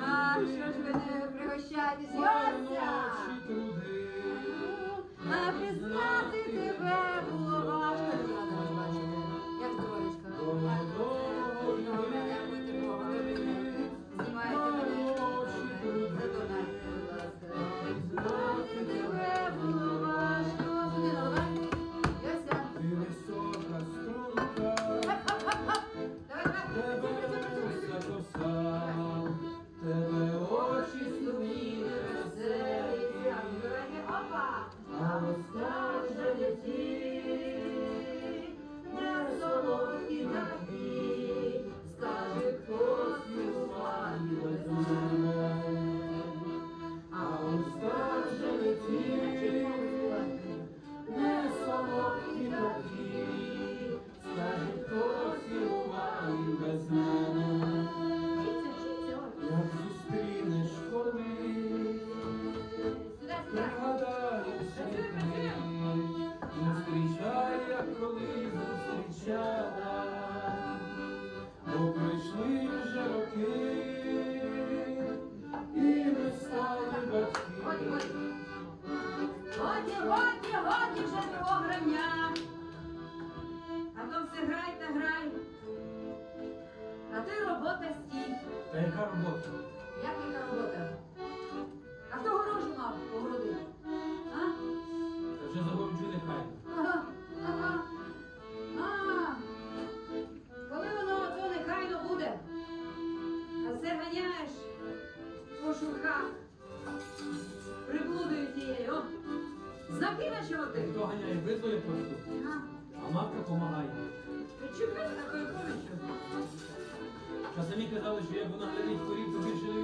А що ж ви не пригощаєтесь? дівчата, бо прийшли вже роки, і ми стали батьки. Годі, годі, годі вже того грання, а то все грай та грай, а ти робота стій. Та яка робота? Ти хто ганяє битвою просто? А матка допомагає. Та самі казали, що як вона глядить корів, то більше не